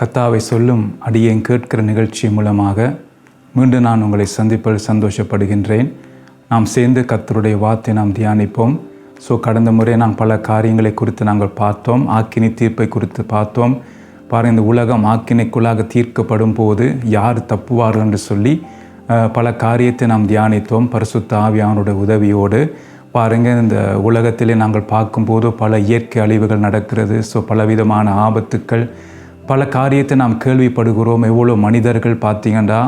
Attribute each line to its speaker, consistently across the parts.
Speaker 1: கத்தாவை சொல்லும் அடியேன் கேட்கிற நிகழ்ச்சி மூலமாக மீண்டும் நான் உங்களை சந்திப்பதில் சந்தோஷப்படுகின்றேன். நாம் சேர்ந்து கத்தருடைய வார்த்தை நாம் தியானிப்போம். ஸோ கடந்த முறை நாம் பல காரியங்களை குறித்து நாங்கள் பார்த்தோம். ஆக்கினி தீர்ப்பை குறித்து பார்த்தோம். பாருங்கள் இந்த உலகம் ஆக்கினைக்குள்ளாக தீர்க்கப்படும் போது யார் தப்புவார்கள் என்று சொல்லி பல காரியத்தை நாம் தியானித்தோம். பரிசுத்த ஆவியானுடைய உதவியோடு. பாருங்கள் இந்த உலகத்திலே நாங்கள் பார்க்கும்போது பல இயற்கை அழிவுகள் நடக்கிறது. ஸோ பலவிதமான ஆபத்துக்கள் பல காரியத்தை நாம் கேள்விப்படுகிறோம். எவ்வளோ மனிதர்கள் பார்த்தீங்கன்னா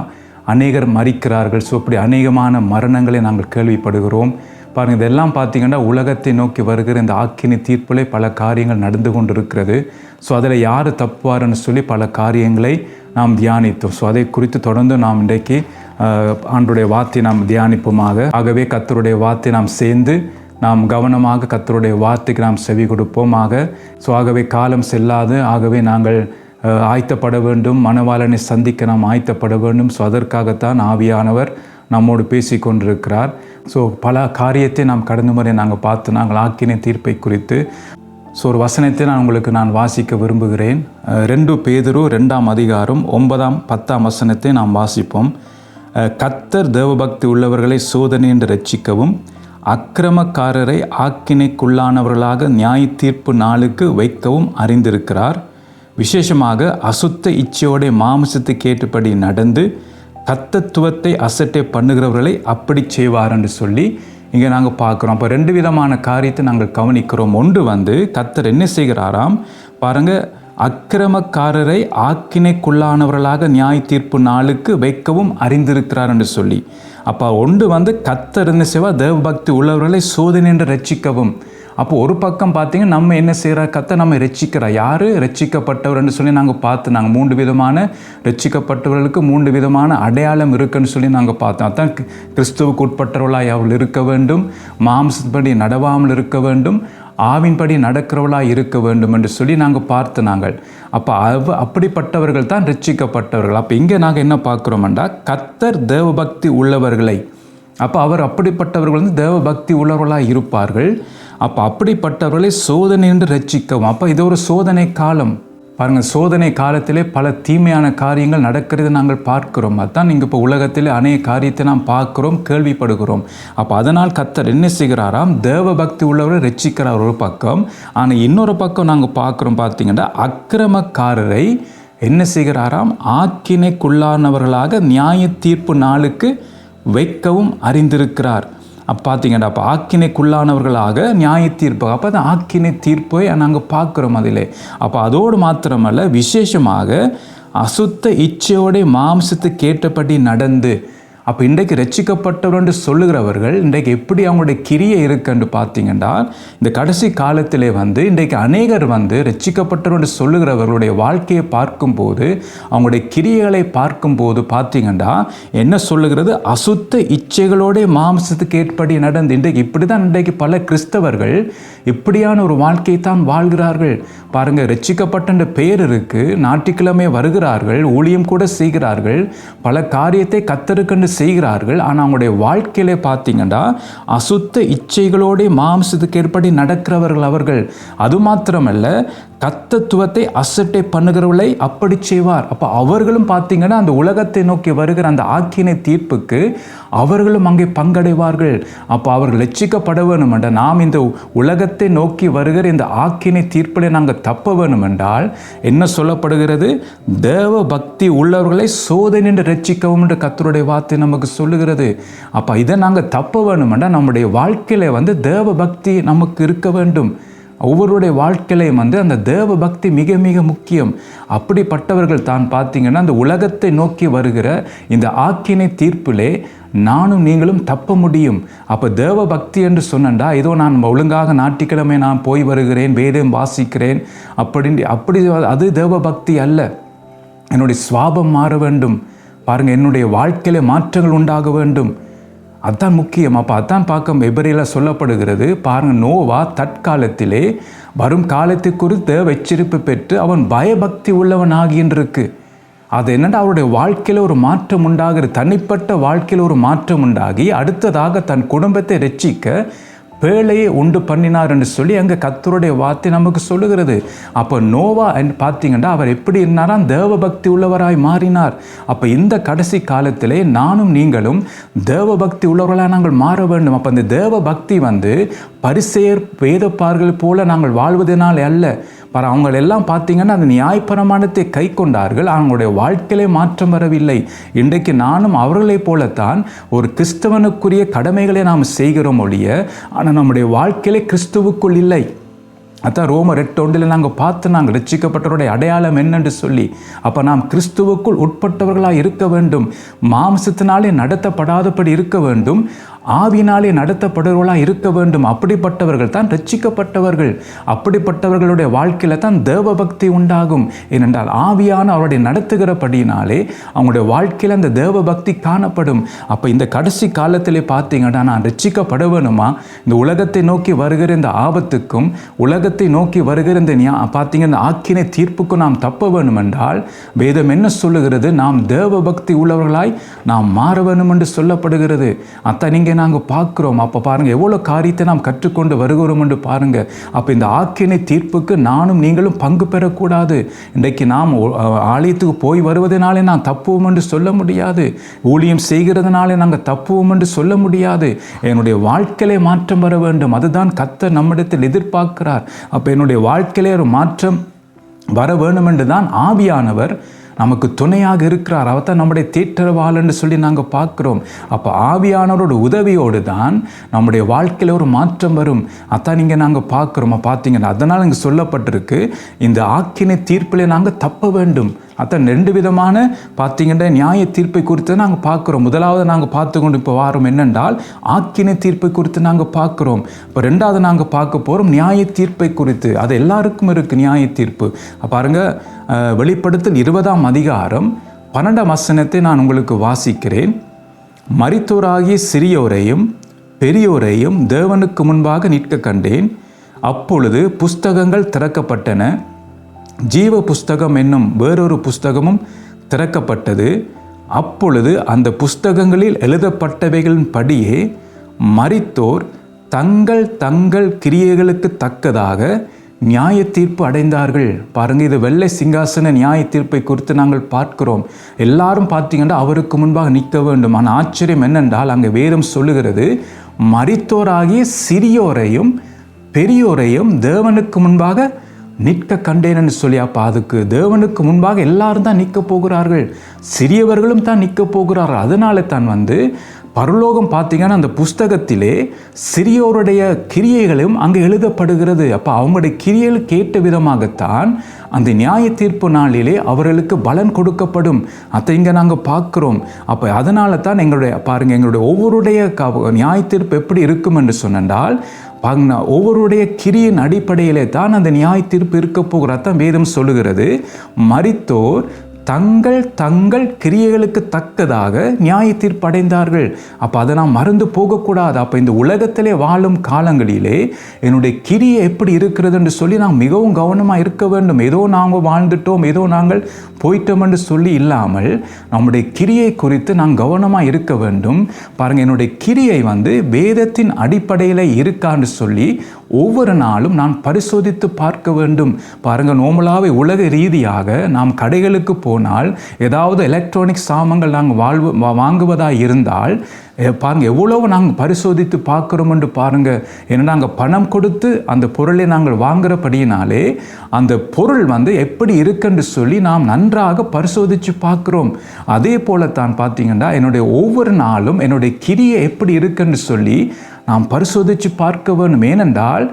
Speaker 1: அநேகர் மறிக்கிறார்கள் ஸோ இப்படி அநேகமான மரணங்களை நாங்கள் கேள்விப்படுகிறோம். பாருங்கள் இதெல்லாம் பார்த்தீங்கன்னா உலகத்தை நோக்கி வருகிற இந்த ஆக்கினி தீர்ப்பிலே பல காரியங்கள் நடந்து கொண்டு இருக்கிறது ஸோ அதில் யார் தப்புவார்னு சொல்லி பல காரியங்களை நாம் தியானித்தோம். ஸோ அதை குறித்து தொடர்ந்து நாம் இன்றைக்கு ஆஹ், ஆண்டுடைய வார்த்தை நாம் தியானிப்போமாக. ஆகவே கத்தருடைய வார்த்தை நாம் சேர்ந்து நாம் கவனமாக கத்தருடைய வார்த்தைக்கு நாம் செவி கொடுப்போமாக. ஸோ ஆகவே காலம் செல்லாது. ஆகவே நாங்கள் ஆயத்தப்பட வேண்டும். மணவாளனை சந்திக்க நாம் ஆயத்தப்பட வேண்டும். ஸோ அதற்காகத்தான் ஆவியானவர் நம்மோடு பேசி கொண்டிருக்கிறார். ஸோ பல காரியத்தை நாம் கடந்த முறை நாங்கள் பார்த்து நாங்கள் ஆக்கின தீர்ப்பை குறித்து ஸோ ஒரு வசனத்தை நான் உங்களுக்கு நான் வாசிக்க விரும்புகிறேன். ரெண்டு பேதரும் ரெண்டாம் அதிகாரம் ஒன்பதாம் பத்தாம் வசனத்தை நாம் வாசிப்போம். கத்தர் தேவபக்தி உள்ளவர்களை சோதனை என்று ரட்சிக்கவும் அக்கிரமக்காரரை ஆக்கினைக்குள்ளானவர்களாக நியாய தீர்ப்பு நாளுக்கு வைக்கவும் அறிந்திருக்கிறார். விசேஷமாக அசுத்த இச்சையோட மாமிசத்தை கேட்டுப்படி நடந்து கத்தத்துவத்தை அசட்டை பண்ணுகிறவர்களை அப்படி செய்வார் என்று சொல்லி இங்கே நாங்கள் பார்க்குறோம். அப்போ ரெண்டு விதமான காரியத்தை நாங்கள் கவனிக்கிறோம். ஒன்று வந்து கத்தர் என்ன செய்கிறாராம்? பாருங்க அக்கிரமக்காரரை ஆக்கினைக்குள்ளானவர்களாக நியாய தீர்ப்பு நாளுக்கு வைக்கவும் அறிந்திருக்கிறார் என்று சொல்லி. அப்போ ஒன்று வந்து கத்தர் என்ன செய்வா தேவபக்தி உள்ளவர்களை சோதனை என்று ரட்சிக்கவும். அப்போ ஒரு பக்கம் பார்த்தீங்கன்னா நம்ம என்ன செய்கிற கத்தை நம்ம ரச்சிக்கிறோம் யார்? ரட்சிக்கப்பட்டவர்னு சொல்லி நாங்கள் பார்த்து நாங்கள் மூன்று விதமான ரட்சிக்கப்பட்டவர்களுக்கு மூன்று விதமான அடையாளம் இருக்குன்னு சொல்லி நாங்கள் பார்த்தோம். அதான் கி- கிறிஸ்துவுக்கு உட்பட்டவர்களாய் அவள் இருக்க வேண்டும். மாம்சப்படி நடவாமல் இருக்க வேண்டும். ஆவின்படி நடக்கிறவளாக இருக்க வேண்டும் என்று சொல்லி நாங்கள் பார்த்து நாங்கள். அப்போ அவ அப்படிப்பட்டவர்கள் தான் ரட்சிக்கப்பட்டவர்கள். அப்போ இங்கே நாங்கள் என்ன பார்க்குறோம்டா கத்தர் தேவபக்தி உள்ளவர்களை. அப்போ அவர் அப்படிப்பட்டவர்கள் வந்து தேவபக்தி உள்ளவர்களாக இருப்பார்கள். அப்போ அப்படிப்பட்டவர்களை சோதனை என்று ரட்சிக்கவும். அப்போ இது ஒரு சோதனை காலம். பாருங்கள் சோதனை காலத்திலே பல தீமையான காரியங்கள் நடக்கிறது நாங்கள் பார்க்கிறோம். அதுதான் நீங்கள் இப்போ உலகத்திலே அநேக காரியத்தை நாம் பார்க்குறோம் கேள்விப்படுகிறோம். அப்போ அதனால் கத்தர் என்ன செய்கிறாராம்? தேவ பக்தி உள்ளவரை ரட்சிக்கிறார் ஒரு பக்கம். ஆனால் இன்னொரு பக்கம் நாங்கள் பார்க்குறோம் பார்த்தீங்கன்னா அக்கிரமக்காரரை என்ன செய்கிறாராம்? ஆக்கினைக்குள்ளானவர்களாக நியாய தீர்ப்பு நாளுக்கு வைக்கவும் அறிந்திருக்கிறார். அப்போ பார்த்தீங்கன்னா அப்போ ஆக்கினைக்குள்ளானவர்களாக நியாய தீர்ப்பு. அப்போ அந்த ஆக்கினை தீர்ப்பை நாங்கள் பார்க்குறோம் அதிலே. அப்போ அதோடு மாத்திரமல்ல விசேஷமாக அசுத்த இச்சையோடைய மாம்சத்தை கேட்டபடி நடந்து அப்போ இன்றைக்கு ரட்சிக்கப்பட்டவர் என்று சொல்லுகிறவர்கள் இன்றைக்கு எப்படி அவங்களுடைய கிரியை இருக்குன்னு பார்த்தீங்கன்னா இந்த கடைசி காலத்திலே வந்து இன்றைக்கு அநேகர் வந்து ரட்சிக்கப்பட்டவர் என்று சொல்லுகிறவர்களுடைய வாழ்க்கையை பார்க்கும்போது அவங்களுடைய கிரியைகளை பார்க்கும்போது பார்த்தீங்கன்னா என்ன சொல்லுகிறது? அசுத்த இச்சைகளோட மாம்சத்துக்கு ஏற்படி நடந்து இன்றைக்கு இப்படி தான் இன்றைக்கு பல கிறிஸ்தவர்கள் இப்படியான ஒரு வாழ்க்கை தான் வாழ்கிறார்கள்? பாருங்க ரட்சிக்கப்பட்ட பெயர் இருக்கு. ஞாயிற்றுக்கிழமை வருகிறார்கள் ஊழியம் கூட செய்கிறார்கள் பல காரியத்தை கத்தருக்கண்டு செய்கிறார்கள். ஆனால் அவங்களுடைய வாழ்க்கையிலே பார்த்தீங்கன்னா அசுத்த இச்சைகளோட மாம்சத்துக்கு ஏற்படி நடக்கிறவர்கள் அவர்கள். அது மாத்திரமல்ல கத்தத்துவத்தை அசட்டை பண்ணுகிறவர்களை அப்படி செய்வார். அப்போ அவர்களும் பார்த்தீங்கன்னா அந்த உலகத்தை நோக்கி வருகிற அந்த ஆக்கினை தீர்ப்புக்கு அவர்களும் அங்கே பங்கடைவார்கள். அப்போ அவர்கள் லட்சிக்கப்பட வேணும் நாம் இந்த உலகத்தை நோக்கி வருகிற இந்த ஆக்கினை தீர்ப்பில் நாங்கள் தப்ப வேணும் என்றால் என்ன சொல்லப்படுகிறது? தேவ பக்தி உள்ளவர்களை சோதனை என்று ரட்சிக்கவும் என்று கத்தருடைய வார்த்தை நமக்கு சொல்லுகிறது. அப்போ இதை நாங்கள் தப்ப வேணும் என்றால் நம்முடைய வாழ்க்கையில் வந்து தேவ பக்தி நமக்கு இருக்க வேண்டும். ஒவ்வொருடைய வாழ்க்கையிலையும் வந்து அந்த தேவ பக்தி மிக மிக முக்கியம். அப்படிப்பட்டவர்கள் தான் பார்த்தீங்கன்னா அந்த உலகத்தை நோக்கி வருகிற இந்த ஆக்கினை தீர்ப்பிலே நானும் நீங்களும் தப்ப முடியும். அப்போ தேவ பக்தி என்று சொன்னண்டா ஏதோ நான் ஒழுங்காக ஞாயிற்றுக்கிழமை நான் போய் வருகிறேன் வேதம் வாசிக்கிறேன். அப்படி அப்படி அது தேவ பக்தி அல்ல. என்னுடைய சுவாபம் மாற வேண்டும். பாருங்கள் என்னுடைய வாழ்க்கையில மாற்றங்கள் உண்டாக வேண்டும். அதுதான் முக்கியம். அப்போ அதான் பார்க்க எபரியில் சொல்லப்படுகிறது. பாருங்கள் நோவா தற்காலத்திலே வரும் காலத்தை குறித்து எச்சரிப்பு பெற்று அவன் பயபக்தி உள்ளவன் ஆகின்றிருக்கு அது என்னன்னா அவருடைய வாழ்க்கையில் ஒரு மாற்றம் உண்டாகிறது தனிப்பட்ட வாழ்க்கையில் ஒரு மாற்றம் உண்டாகி அடுத்ததாக தன் குடும்பத்தை ரட்சிக்க பேழையை உண்டு பண்ணினார் என்று சொல்லி அங்கே கத்தருடைய வார்த்தை நமக்கு சொல்லுகிறது. அப்போ நோவா என்று பார்த்தீங்கன்னா அவர் எப்படி இருந்தாராம்? தேவபக்தி உள்ளவராய் மாறினார். அப்போ இந்த கடைசி காலத்திலே நானும் நீங்களும் தேவபக்தி உள்ளவர்களாக நாங்கள் மாற வேண்டும். அப்போ அந்த தேவ பக்தி வந்து பரிசெயர் வேதப்பார்கள் போல நாங்கள் வாழ்வதனால் அல்ல. பாரு அவங்க எல்லாம் பார்த்தீங்கன்னா அந்த நியாயப்பிரமாணத்தை கை கொண்டார்கள். அவங்களுடைய வாழ்க்கையிலே மாற்றம் வரவில்லை. இன்றைக்கு நானும் அவர்களைப் போலத்தான் ஒரு கிறிஸ்தவனுக்குரிய கடமைகளை நாம் செய்கிறோம் ஒழிய ஆனால் நம்முடைய வாழ்க்கையிலே கிறிஸ்துவுக்குள் இல்லை. அதான் ரோமர் எட்டு ஒன்றில் நாங்கள் பார்த்து நாங்கள் ரட்சிக்கப்பட்டவருடைய அடையாளம் என்னென்று சொல்லி அப்போ நாம் கிறிஸ்துவுக்குள் உட்பட்டவர்களாக இருக்க வேண்டும். மாம்சத்தினாலே நடத்தப்படாதபடி இருக்க வேண்டும். ஆவினாலே நடத்தப்படுவர்களாக இருக்க வேண்டும். அப்படிப்பட்டவர்கள் தான் ரட்சிக்கப்பட்டவர்கள். அப்படிப்பட்டவர்களுடைய வாழ்க்கையில் தான் தேவ பக்தி உண்டாகும். ஏனென்றால் ஆவியான அவருடைய நடத்துகிறபடியினாலே அவங்களுடைய வாழ்க்கையில் அந்த தேவ பக்தி காணப்படும். அப்போ இந்த கடைசி காலத்திலே பார்த்தீங்கன்னா நான் ரட்சிக்கப்பட வேணுமா இந்த உலகத்தை நோக்கி வருகிற இந்த ஆபத்துக்கும் உலகத்தை நோக்கி வருகிற இந்த பார்த்தீங்கன்னா இந்த ஆக்கினை தீர்ப்புக்கும் நாம் தப்ப வேணுமென்றால் வேதம் என்ன சொல்லுகிறது? நாம் தேவ பக்தி உள்ளவர்களாய் நாம் மாற வேணும் என்று சொல்லப்படுகிறது. அத்தை நீங்கள் நாங்கள் பார்க்குறோம். அப்போ பாருங்கள் எவ்வளோ காரியத்தை நாம் கற்றுக்கொண்டு வருகிறோம் என்று பாருங்கள் அப்போ இந்த ஆக்கினை தீர்ப்புக்கு நானும் நீங்களும் பங்கு பெறக்கூடாது. இன்றைக்கு நாம் ஆலயத்துக்கு போய் வருவதனாலே நான் தப்புவோம் என்று சொல்ல முடியாது. ஊழியம் செய்கிறதுனாலே நாங்கள் தப்புவோம் என்று சொல்ல முடியாது. என்னுடைய வாழ்க்கையிலே மாற்றம் வர வேண்டும். அதுதான் கத்த நம்மிடத்தில் எதிர்பார்க்கிறார். அப்போ என்னுடைய வாழ்க்கையிலே ஒரு மாற்றம் வர வேண்டும் என்று தான் ஆவியானவர் நமக்கு துணையாக இருக்கிறார். அவர் தான் நம்முடைய தேற்றவாளன்னு சொல்லி நாங்கள் பார்க்குறோம். அப்போ ஆவியானவரோட உதவியோடு தான் நம்முடைய வாழ்க்கையில் ஒரு மாற்றம் வரும். அதான் நீங்கள் நாங்கள் பார்க்குறோமா. பார்த்தீங்கன்னா அதனால் இங்கே சொல்லப்பட்டிருக்கு இந்த ஆக்கினை தீர்ப்பிலே நாங்கள் தப்ப வேண்டும். அதான் ரெண்டு விதமான பார்த்தீங்கன்னா நியாய தீர்ப்பை குறித்து நாங்கள் பார்க்குறோம். முதலாவது நாங்கள் பார்த்து கொண்டு இப்போ வாரம் என்னென்றால் ஆக்கினை தீர்ப்பை குறித்து நாங்கள் பார்க்குறோம். இப்போ ரெண்டாவது நாங்கள் பார்க்க போகிறோம் நியாய தீர்ப்பை குறித்து. அது எல்லாருக்கும் இருக்குது நியாய தீர்ப்பு. பாருங்கள் பாருங்க வெளிப்படுத்தல் இருபதாம் அதிகாரம் பன்னெண்டாம் வசனத்தை நான் உங்களுக்கு வாசிக்கிறேன். மரித்தோராகிய சிறியோரையும் பெரியோரையும் தேவனுக்கு முன்பாக நிற்க கண்டேன். அப்பொழுது புஸ்தகங்கள் திறக்கப்பட்டன. ஜீவ புஸ்தகம் என்னும் வேறொரு புஸ்தகமும் திறக்கப்பட்டது. அப்பொழுது அந்த புஸ்தகங்களில் எழுதப்பட்டவைகளின் படியே மரித்தோர் தங்கள் தங்கள் கிரியைகளுக்கு தக்கதாக நியாய தீர்ப்பு அடைந்தார்கள். பாருங்க இது வெள்ளை சிங்காசன நியாய தீர்ப்பை குறித்து நாங்கள் பார்க்கிறோம். எல்லாரும் பார்த்தீங்கன்னா அவருக்கு முன்பாக நிற்க வேண்டும். ஆனால் ஆச்சரியம் என்னென்றால் அங்கே வேதம் சொல்லுகிறது மரித்தோராகிய சிறியோரையும் பெரியோரையும் தேவனுக்கு முன்பாக நிற்க கண்டேனன்னு சொல்லி அப்போ அதுக்கு தேவனுக்கு முன்பாக எல்லாரும் தான் நிற்க போகிறார்கள். சிறியவர்களும் தான் நிற்க போகிறார்கள். அதனால தான் வந்து பரலோகம் பார்த்தீங்கன்னா அந்த புஸ்தகத்திலே சிறியோருடைய கிரியைகளும் அங்கே எழுதப்படுகிறது. அப்போ அவங்களுடைய கிரியைகள் கேட்ட விதமாகத்தான் அந்த நியாய தீர்ப்பு நாளிலே அவர்களுக்கு பலன் கொடுக்கப்படும். அதை இங்கே நாங்கள் பார்க்குறோம். அப்போ அதனால தான் எங்களுடைய பாருங்கள் எங்களுடைய ஒவ்வொருடைய நியாய தீர்ப்பு எப்படி இருக்கும் என்று சொன்னால் பாருங்க ஒவ்வொருடைய கிரியின் அடிப்படையிலே தான் அந்த நியாய தீர்ப்பு இருக்க போகிறதான் வேதம் சொல்லுகிறது. மறித்தோர் தங்கள் தங்கள் கிரியைகளுக்கு தக்கதாக நியாய தீர்ப்படைந்தார்கள் அப்போ அதை நாம் மறந்து போகக்கூடாது. அப்போ இந்த உலகத்திலே வாழும் காலங்களிலே என்னுடைய கிரியை எப்படி இருக்கிறதுன்னு சொல்லி நாம் மிகவும் கவனமாக இருக்க வேண்டும். ஏதோ நாங்கள் வாழ்ந்துட்டோம் ஏதோ நாங்கள் போயிட்டோம் என்று சொல்லி இல்லாமல் நம்முடைய கிரியை குறித்து நாம் கவனமாக இருக்க வேண்டும். பாருங்கள் என்னுடைய கிரியை வந்து வேதத்தின் அடிப்படையில் இருக்கான்னு சொல்லி ஒவ்வொரு நாளும் நான் பரிசோதித்து பார்க்க வேண்டும். பாருங்க நோமலாவை உலக ரீதியாக நாம் கடைகளுக்கு போனால் ஏதாவது எலக்ட்ரானிக் சாமான்கள் நாங்கள் வாழ்வு வாங்குவதாக இருந்தால் பாருங்கள் பாருங்க எவ்வளவு நாங்கள் பரிசோதித்து பார்க்குறோம் என்று பாருங்க. ஏன்னா நாங்கள் பணம் கொடுத்து அந்த பொருளை நாங்கள் வாங்குறபடியினாலே அந்த பொருள் வந்து எப்படி இருக்குன்னு சொல்லி நாம் நன்றாக பரிசோதித்து பார்க்குறோம். அதே போலத்தான் பார்த்தீங்கன்னா என்னுடைய ஒவ்வொரு நாளும் என்னுடைய கிரியை எப்படி இருக்குன்னு சொல்லி நாம் பரிசோதித்து பார்க்க வேண்டும் ஏனென்றால்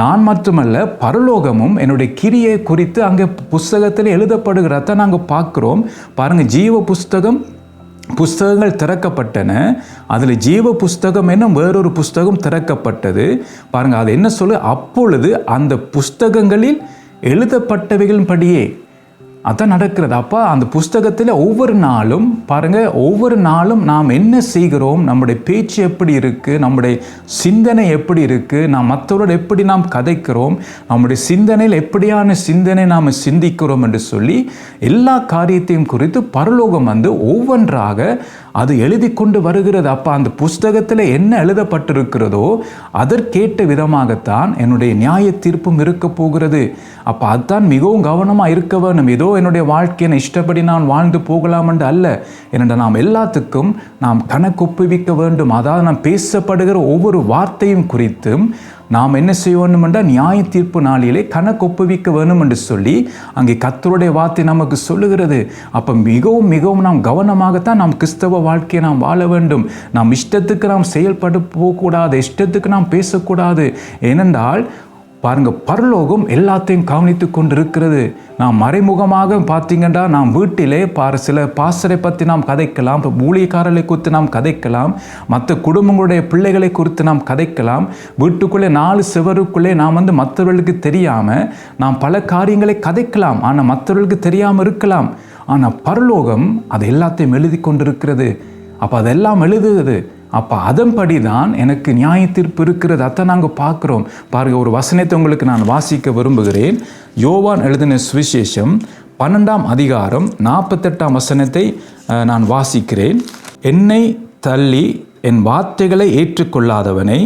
Speaker 1: நான் மட்டுமல்ல பரலோகமும் என்னுடைய கிரியை குறித்து அங்கே புஸ்தகத்தில் எழுதப்படுகிறத நாங்கள் பார்க்குறோம். பாருங்கள் ஜீவ புஸ்தகம் புஸ்தகங்கள் திறக்கப்பட்டன. அதில் ஜீவ புஸ்தகம் என்ன வேறொரு புஸ்தகம் திறக்கப்பட்டது. பாருங்கள் அது என்ன சொல்லு அப்பொழுது அந்த புஸ்தகங்களில் எழுதப்பட்டவைகளின் படியே அதான் நடக்கிறது. அப்போ அந்த புஸ்தகத்தில் ஒவ்வொரு நாளும் பாருங்கள் ஒவ்வொரு நாளும் நாம் என்ன செய்கிறோம்? நம்முடைய பேச்சு எப்படி இருக்குது நம்முடைய சிந்தனை எப்படி இருக்குது நாம் மற்றவரோடு எப்படி நாம் கதைக்கிறோம்? நம்முடைய சிந்தனையில் எப்படியான சிந்தனை நாம் சிந்திக்கிறோம் என்று சொல்லி எல்லா காரியத்தையும் குறித்து பரலோகம் வந்து ஒவ்வொன்றாக அது எழுதி கொண்டு வருகிறது. அப்போ அந்த புஸ்தகத்தில் என்ன எழுதப்பட்டிருக்கிறதோ அதற்கேட்ட விதமாகத்தான் என்னுடைய நியாய தீர்ப்பும் இருக்க போகிறது. அப்போ அதுதான் மிகவும் கவனமாக இருக்க வேணும் ஏதோ என்னுடைய வாழ்க்கையை இஷ்டப்படி நான் வாழ்ந்து போகலாம் என்று அல்ல. என்னென்ற நாம் எல்லாத்துக்கும் நாம் கணக்கு ஒப்புவிக்க வேண்டும். அதாவது நாம் பேசப்படுகிற ஒவ்வொரு வார்த்தையும் குறித்தும் நாம் என்ன செய்ய வேண்டும் என்றால் நியாய தீர்ப்பு நாளிலே கணக்கொப்புவிக்க வேணும் என்று சொல்லி அங்கே கத்தருடைய வார்த்தை நமக்கு சொல்லுகிறது. அப்போ மிகவும் மிகவும் நாம் கவனமாகத்தான் நாம் கிறிஸ்தவ வாழ்க்கையை நாம் வாழ வேண்டும். நாம் இஷ்டத்துக்கு நாம் செயல்பட போகக்கூடாது இஷ்டத்துக்கு நாம் பேசக்கூடாது. ஏனென்றால் பாருங்க பரலோகம் எல்லாத்தையும் கவனித்து கொண்டு இருக்கிறது நாம் மறைமுகமாக பார்த்தீங்கன்னா நாம் வீட்டிலே பாரு சில பாசரை பற்றி நாம் கதைக்கலாம் இப்போ ஊழியக்காரர்களை குறித்து நாம் கதைக்கலாம் மற்ற குடும்பங்களுடைய பிள்ளைகளை குறித்து நாம் கதைக்கலாம். வீட்டுக்குள்ளே நாலு சுவருக்குள்ளே நாம் வந்து மற்றவர்களுக்கு தெரியாமல் நாம் பல காரியங்களை கதைக்கலாம். ஆனால் மற்றவர்களுக்கு தெரியாமல் இருக்கலாம். ஆனால் பரலோகம் அது எல்லாத்தையும் எழுதி கொண்டிருக்கிறது. அப்போ அதெல்லாம் எழுதுது. அப்போ அதன்படி தான் எனக்கு நியாய தீர்ப்பு இருக்கிறது. அதை நாங்கள் பார்க்குறோம். பாருங்க ஒரு வசனத்தை உங்களுக்கு நான் வாசிக்க விரும்புகிறேன். யோவான் எழுதின சுவிசேஷம் பன்னெண்டாம் அதிகாரம் நாற்பத்தெட்டாம் வசனத்தை நான் வாசிக்கிறேன். என்னை தள்ளி என் வார்த்தைகளை ஏற்றுக்கொள்ளாதவனை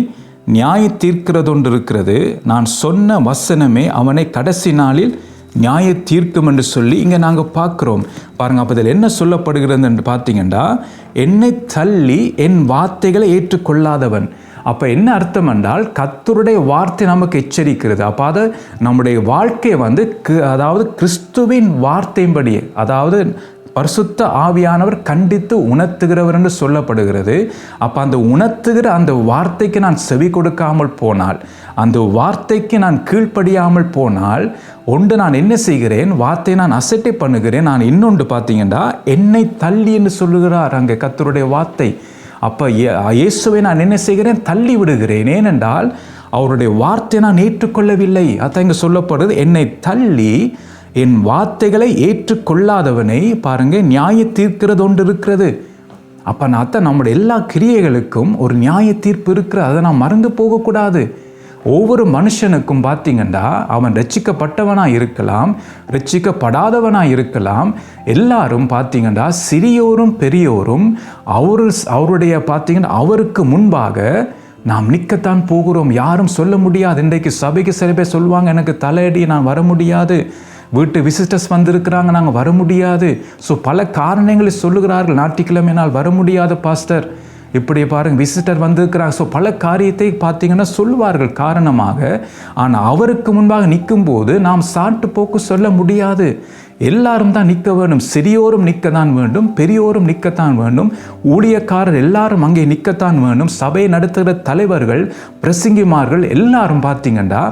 Speaker 1: நியாய தீர்க்கிறதொன்று இருக்கிறது. நான் சொன்ன வசனமே அவனை கடைசி நாளில் நியாய தீர்க்கும் என்று சொல்லி இங்கே நாங்கள் பார்க்குறோம். பாருங்க அப்போ இதில் என்ன சொல்லப்படுகிறது என்று பார்த்தீங்கன்னா என்னை தள்ளி என் வார்த்தைகளை ஏற்றுக்கொள்ளாதவன். அப்போ என்ன அர்த்தம் என்றால் கத்தருடைய வார்த்தை நமக்கு எச்சரிக்கிறது. அப்போ அதை நம்முடைய வாழ்க்கையை வந்து அதாவது கிறிஸ்துவின் வார்த்தையின்படியே அதாவது பரிசுத்த ஆவியானவர் கண்டித்து உணர்த்துகிறவர் என்று சொல்லப்படுகிறது. அப்போ அந்த உணர்த்துகிற அந்த வார்த்தைக்கு நான் செவி கொடுக்காமல் போனால் அந்த வார்த்தைக்கு நான் கீழ்ப்படியாமல் போனால் ஒன்று நான் என்ன செய்கிறேன்? வார்த்தையை நான் அசட்டை பண்ணுகிறேன். நான் இன்னொன்று பார்த்தீங்கன்னா என்னை தள்ளி என்று சொல்லுகிறார் அங்கே கத்தருடைய வார்த்தை. அப்போ இயேசுவை நான் என்ன செய்கிறேன்? தள்ளி விடுகிறேன். ஏனென்றால் அவருடைய வார்த்தை நான் ஏற்றுக்கொள்ளவில்லை. அதான் இங்கே சொல்லப்படுறது என்னை தள்ளி என் வார்த்தைகளை ஏற்றுக்கொள்ளாதவனை பாருங்க நியாய தீர்க்கிறது ஒன்று இருக்கிறது. அப்போ நான் அத்தை நம்முடைய எல்லா கிரியைகளுக்கும் ஒரு நியாய தீர்ப்பு இருக்கிறது. அதை நான் மறந்து போகக்கூடாது. ஒவ்வொரு மனுஷனுக்கும் பார்த்தீங்கன்னா அவன் ரட்சிக்கப்பட்டவனாக இருக்கலாம் ரட்சிக்கப்படாதவனாக இருக்கலாம். எல்லாரும் பார்த்தீங்கன்னா சிறியோரும் பெரியோரும் அவரு அவருடைய பார்த்தீங்கன்னா அவருக்கு முன்பாக நாம் நிற்கத்தான் போகிறோம். யாரும் சொல்ல முடியாது. இன்றைக்கு சபைக்கு சில பேர் சொல்லுவாங்க எனக்கு தலையடி நான் வர முடியாது. வீட்டு விசிட்டர்ஸ் வந்திருக்கிறாங்க நாங்கள் வர முடியாது. ஸோ பல காரணங்களை சொல்லுகிறார்கள். ஞாயிற்றுக்கிழமை நாள் வர முடியாத பாஸ்டர். இப்படி பாருங்க விசிட்டர் வந்திருக்கிறாங்க. ஸோ பல காரியத்தை பார்த்தீங்கன்னா சொல்லுவார்கள் காரணமாக. ஆனால் அவருக்கு முன்பாக நிற்கும்போது நாம் சாட்டு போக்கு சொல்ல முடியாது. எல்லாரும் தான் நிற்க வேண்டும். சிறியோரும் நிற்கத்தான் வேண்டும். பெரியோரும் நிற்கத்தான் வேண்டும். ஊழியக்காரர் எல்லாரும் அங்கே நிற்கத்தான் வேண்டும். சபை நடத்துகிற தலைவர்கள் பிரசிங்கிமார்கள் எல்லாரும் பார்த்தீங்கன்னா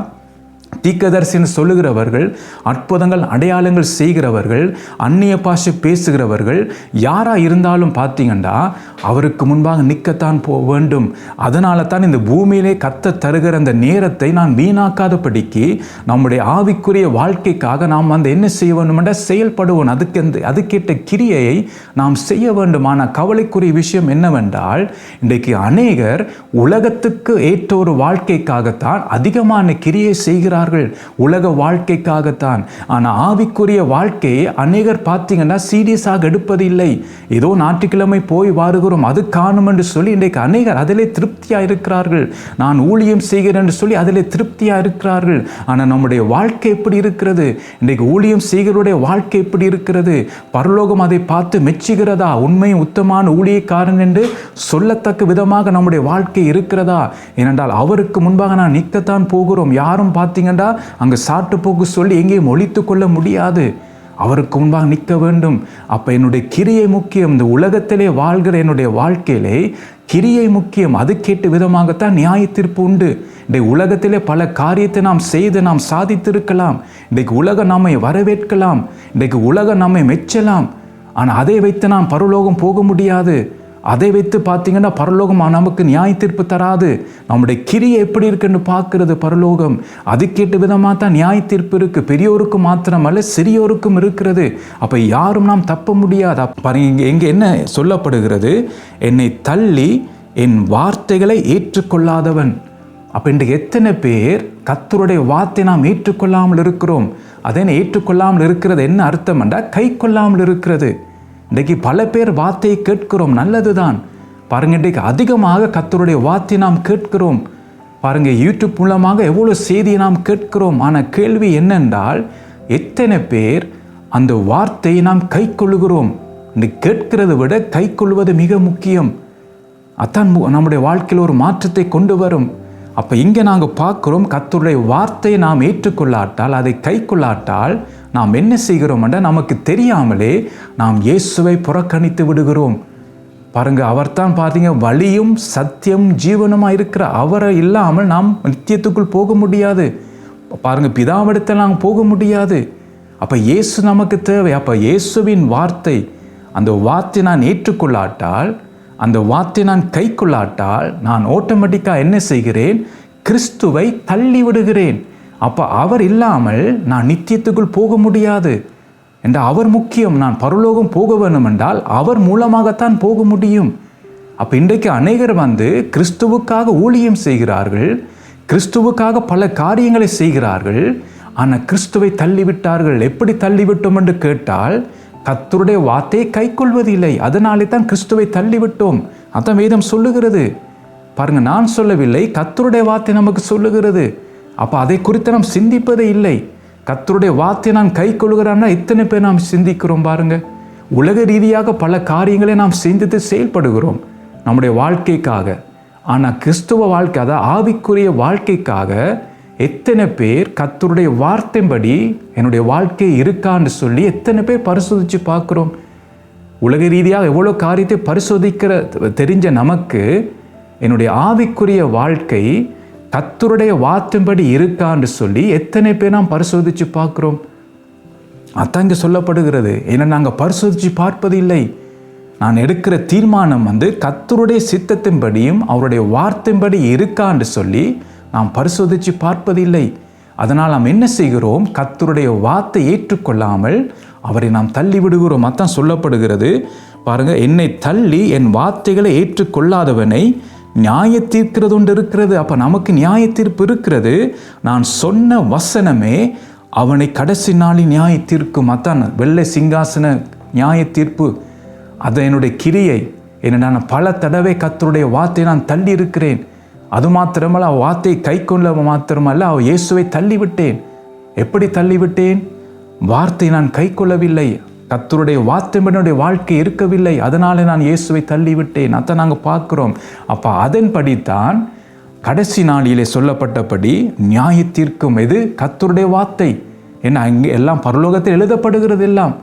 Speaker 1: தீக்கதரிசின்னு சொல்லுகிறவர்கள் அற்புதங்கள் அடையாளங்கள் செய்கிறவர்கள் அந்நிய பாஷை பேசுகிறவர்கள் யாராக இருந்தாலும் பார்த்தீங்கன்னா அவருக்கு முன்பாக நிற்கத்தான் போ வேண்டும். அதனால தான் இந்த பூமியிலே கத்த தருகிற அந்த நேரத்தை நான் வீணாக்காதபடிக்கு நம்முடைய ஆவிக்குரிய வாழ்க்கைக்காக நாம் வந்து என்ன செய்ய வேண்டும் செயல்படுவோம். அதுக்கு அந்த அதுக்கேற்ற கிரியையை நாம் செய்ய வேண்டும் ஆனால் கவலைக்குரிய விஷயம் என்னவென்றால் இன்றைக்கு அநேகர் உலகத்துக்கு ஏற்ற ஒரு வாழ்க்கைக்காகத்தான் அதிகமான கிரியை செய்கிறார்கள். உலக வாழ்க்கைக்காகத்தான். ஆனால் ஆவிக்குரிய வாழ்க்கையை அநேகர் பார்த்தீங்கன்னா சீரியஸாக எடுப்பது இல்லை ஏதோ ஞாயிற்றுக்கிழமை போய் வாருகிறோம் அது காணும் என்று சொல்லி இன்றைக்கு அநேகர் அதிலே திருப்தியாக இருக்கிறார்கள். நான் ஊழியம் செய்கிறேன் என்று சொல்லி அதிலே திருப்தியாக இருக்கிறார்கள். ஆனால் நம்முடைய வாழ்க்கை எப்படி இருக்கிறது? இன்றைக்கு ஊழியம் செய்கிறவருடைய வாழ்க்கை எப்படி இருக்கிறது? பரலோகம் அதை பார்த்து மெச்சுகிறதா? உண்மை உத்தமான ஊழியக்காரன் என்று சொல்லத்தக்க விதமாக நம்முடைய வாழ்க்கை இருக்கிறதா? ஏனென்றால் அவருக்கு முன்பாக நான் நிற்கத்தான் போகிறோம். யாரும் பார்த்தீங்கன்னா அங்கே சாட்டு போக்கு சொல்லி எங்கேயும் ஒழித்து கொள்ள முடியாது. அவருக்கு முன்பாக நிற்க வேண்டும். அப்போ என்னுடைய கிரியை முக்கியம். இந்த உலகத்திலே வாழ்கிற என்னுடைய வாழ்க்கையிலே கிரியை முக்கியம். அதுக்கேற்ற விதமாகத்தான் நியாய தீர்ப்பு உண்டு. இன்றைக்கு உலகத்திலே பல காரியத்தை நாம் செய்து நாம் சாதித்திருக்கலாம். இன்றைக்கு உலகம் நம்மை வரவேற்கலாம். இன்றைக்கு உலகம் நம்மை மெச்சலாம். ஆனால் அதை வைத்து நாம் பரலோகம் போக முடியாது. அதை வைத்து பார்த்தீங்கன்னா பரலோகம் நமக்கு நியாய தீர்ப்பு தராது. நம்முடைய கிரியை எப்படி இருக்குன்னு பார்க்கறது பரலோகம்? அதுக்கேட்ட விதமாக தான் நியாய தீர்ப்பு இருக்குது பெரியோருக்கு மாத்திரமல்ல சிறியோருக்கும் இருக்கிறது. அப்போ யாரும் நாம் தப்ப முடியாது. அப்ப பாருங்க இங்கே எங்கே என்ன சொல்லப்படுகிறது? என்னை தள்ளி என் வார்த்தைகளை ஏற்றுக்கொள்ளாதவன். அப்போ இன்றைக்கு எத்தனை பேர் கத்தருடைய வார்த்தை நாம் ஏற்றுக்கொள்ளாமல் இருக்கிறோம்? அதை ஏற்றுக்கொள்ளாமல் இருக்கிறது என்ன அர்த்தம் என்றால் கை கொள்ளாமல் இருக்கிறது. இன்றைக்கு பல பேர் வார்த்தையை கேட்கிறோம் நல்லதுதான். பாருங்க இன்றைக்கு அதிகமாக கத்தருடைய வார்த்தை நாம் கேட்கிறோம். பாருங்க யூடியூப் மூலமாக எவ்வளோ செய்தியை நாம் கேட்கிறோம். ஆனால் கேள்வி என்னென்றால் எத்தனை பேர் அந்த வார்த்தையை நாம் கை கொள்ளுகிறோம் இந்த கேட்கிறதை விட கை கொள்வது மிக முக்கியம். அதான் மு- நம்முடைய வாழ்க்கையில் ஒரு மாற்றத்தை கொண்டு வரும். அப்போ இங்கே நாங்கள் பார்க்குறோம் கத்தருடைய வார்த்தையை நாம் ஏற்றுக்கொள்ளாட்டால் அதை கை கொள்ளாட்டால் நாம் என்ன செய்கிறோம் என்ற நமக்கு தெரியாமலே நாம் இயேசுவை புறக்கணித்து விடுகிறோம். பாருங்க அவர்தான் பார்த்தீங்க வழியும் சத்தியம் ஜீவனுமாக இருக்கிற அவரை இல்லாமல் நாம் நித்தியத்துக்குள் போக முடியாது. பாருங்க பிதாவிடத்தில் நாம் போக முடியாது. அப்போ இயேசு நமக்கு தேவை. அப்போ இயேசுவின் வார்த்தை அந்த வார்த்தை நான் ஏற்றுக்கொள்ளாட்டால் அந்த வார்த்தை நான் கைக்குள்ளாட்டால் நான் ஆட்டோமேட்டிக்காக என்ன செய்கிறேன்? கிறிஸ்துவை தள்ளி விடுகிறேன் அப்போ அவர் இல்லாமல் நான் நித்தியத்துக்குள் போக முடியாது. என்ற அவர் முக்கியம். நான் பரலோகம் போக வேண்டும் என்றால் அவர் மூலமாகத்தான் போக முடியும். அப்போ இன்றைக்கு அநேகர் வந்து கிறிஸ்துவுக்காக ஊழியம் செய்கிறார்கள். கிறிஸ்துவுக்காக பல காரியங்களை செய்கிறார்கள். ஆனால் கிறிஸ்துவை தள்ளிவிட்டார்கள். எப்படி தள்ளிவிட்டோம் என்று கேட்டால் கர்த்தருடைய வார்த்தையை கைக்கொள்வதில்லை. அதனாலே தான் கிறிஸ்துவை தள்ளிவிட்டோம். அதான் வேதம் சொல்லுகிறது. பாருங்க நான் சொல்லவில்லை கத்தருடைய வார்த்தை நமக்கு சொல்லுகிறது. அப்போ அதை குறித்து நாம் சிந்திப்பதே இல்லை. கத்தருடைய வார்த்தை நான் கை கொள்கிறான்னா இத்தனை பேர் நாம் சிந்திக்கிறோம் பாருங்க. உலக ரீதியாக பல காரியங்களை நாம் சிந்தித்து செயல்படுகிறோம். நம்முடைய வாழ்க்கைக்காக. ஆனால் கிறிஸ்துவ வாழ்க்கை அதாவது ஆவிக்குரிய வாழ்க்கைக்காக எத்தனை பேர் கத்தருடைய வார்த்தைப்படி என்னுடைய வாழ்க்கை இருக்கான்னு சொல்லி எத்தனை பேர் பரிசோதித்து பார்க்குறோம். உலக ரீதியாக எவ்வளோ காரியத்தை பரிசோதிக்கிற தெரிஞ்ச நமக்கு என்னுடைய ஆவிக்குரிய வாழ்க்கை கத்தருடைய வார்த்தையின்படி இருக்கான்னு சொல்லி எத்தனை பேர் நாம் பரிசோதித்து பார்க்குறோம்? அதான் இங்கே சொல்லப்படுகிறது. ஏன்னா நாங்கள் பரிசோதித்து பார்ப்பதில்லை. நான் எடுக்கிற தீர்மானம் வந்து கத்தருடைய சித்தத்தின்படியும் அவருடைய வார்த்தையின்படி இருக்கான்னு சொல்லி நாம் பரிசோதித்து பார்ப்பதில்லை. அதனால் நாம் என்ன செய்கிறோம்? கத்தருடைய வார்த்தை ஏற்றுக்கொள்ளாமல் அவரை நாம் தள்ளி விடுகிறோம் அதான் சொல்லப்படுகிறது. பாருங்கள் என்னை தள்ளி என் வார்த்தைகளை ஏற்றுக்கொள்ளாதவனை நியாய தீர்க்கிறது ஒன்று இருக்கிறது அப்போ நமக்கு நியாய தீர்ப்பு இருக்கிறது. நான் சொன்ன வசனமே அவனை கடைசி நாளில் நியாய தீர்க்கும் அதான் வெள்ளை சிங்காசன நியாய தீர்ப்பு அது என்னுடைய கிரியை. என்ன நான் பல தடவை கத்தருடைய வார்த்தை நான் தள்ளி இருக்கிறேன் அது மாத்திரமல்ல அவள் வார்த்தையை கை கொள்ள மாத்திரமல்ல அவள் இயேசுவை தள்ளிவிட்டேன். எப்படி தள்ளிவிட்டேன்? வார்த்தை நான் கை கொள்ளவில்லை. கத்தருடைய வார்த்தையினுடைய வாழ்க்கை இருக்கவில்லை. அதனாலே நான் இயேசுவை தள்ளிவிட்டேன். அதை நாங்கள் பார்க்குறோம். அப்போ அதன்படித்தான் கடைசி நாளிலே சொல்லப்பட்டபடி நியாயத்திற்கும் எது? கத்தருடைய வார்த்தை. என்ன அங்கே எல்லாம் பரலோகத்தில் எழுதப்படுகிறது எல்லாம்.